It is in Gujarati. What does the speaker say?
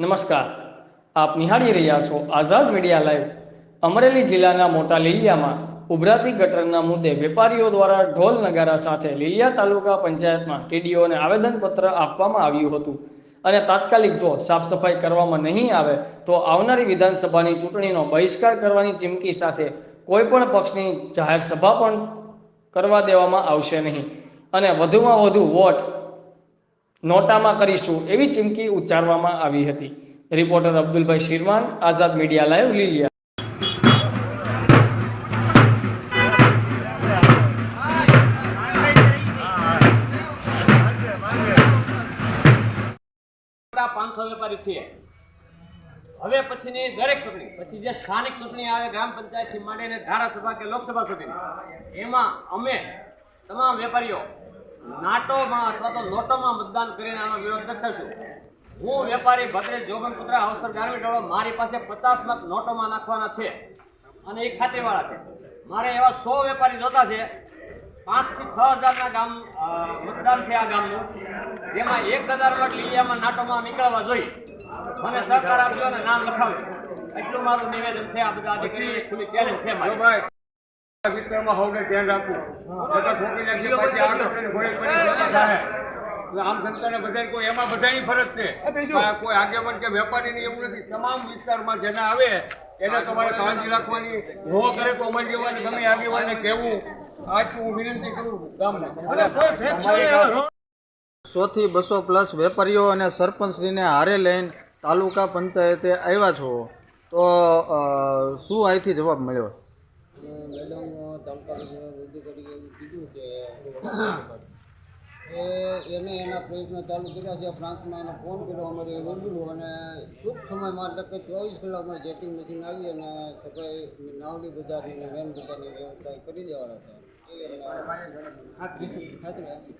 નમસ્કાર. આપ નિહાળી રહ્યા છો આઝાદ મીડિયા લાઈવ. અમરેલી જિલ્લાના મોટા લીલિયામાં ઉભરાતી ગટરના મુદ્દે વેપારીઓ દ્વારા ઢોલ નગારા સાથે લીલિયા તાલુકા પંચાયતમાં ટીડીઓને આવેદનપત્ર આપવામાં આવ્યું હતું. અને તાત્કાલિક જો સાફ સફાઈ કરવામાં નહીં આવે, તો આવનારી વિધાનસભાની ચૂંટણીનો બહિષ્કાર કરવાની ચીમકી સાથે કોઈપણ પક્ષની જાહેર સભા પણ કરવા દેવામાં આવશે નહીં. અને વધુમાં વધુ વોટ નોટામાં કરીશું એવી ચીમકી ઉચ્ચારવામાં આવી હતી. Reporter Abdulbhai Shirvan, Azad media live, Liliya. પાંચસો વેપારી છે હવે પછીની દરેક ચૂંટણી, પછી જે સ્થાનિક ચૂંટણી આવે ગ્રામ પંચાયતથી માંડીને ધારાસભા કે લોકસભા સુધીની, એમાં અમે તમામ વેપારીઓ નાટોમાં અથવા તો નોટોમાં મતદાન કરીને આનો વિરોધ દર્શાવશું હું વેપારી ભત્રે જોગન કુતરા અવસર ગાર્મેન્ટ મારી પાસે પચાસ મત નોટોમાં નાખવાના છે અને એ ખાતરીવાળા છે. મારે એવા સો વેપારી જોતા છે, પાંચથી છ હજારના ગામ મતદાન છે આ ગામનું, જેમાં એક હજાર વોટ લીલિયામાં નાટોમાં નીકળવા જોઈ મને સહકાર આપજો અને નામ લખાવજો. એટલું મારું નિવેદન છે. આ બધા ખુલ્લી ચેલેન્જ છે મારી. વિસ્તારમાં સૌને ધ્યાન રાખવું. નકર ઠોકી નાખીએ પછી આગળ ઘોડે પડી થાય. આમ જનતાને બધા કોઈ એમાં બધાની ફરજ છે. કોઈ આગેવાન કે વેપારીની એવું નથી. તમામ વિસ્તારમાં જેને આવે એને તમારે કાળજી રાખવાની નો કરે તો અમારી જેવાની ગમે આગેવાનને કહેવું. આટલું હું વિનંતી કરું ગામને સો થી બસો પ્લસ વેપારીઓ અને સરપંચશ્રીને હારે લઈને તાલુકા પંચાયતે આવ્યા છો. તો શું અહીંથી જવાબ મળ્યો? મેડમ તાલુકા અધિકારીએ એવું કીધું કે એ એને એના પ્રયત્નો ચાલુ કર્યા છે. ફ્રાન્સમાં એને ફોન કર્યો અમારે રૂબરૂ અને ટૂંક સમયમાં એટલે કે ચોવીસ કલાકમાં જેટિંગ મશીન આવી અને સફાઈ નાવડી બજારની અને વેન વ્યવસ્થા કરી દેવાના છે. ખાતરી. ખાતરી. આપી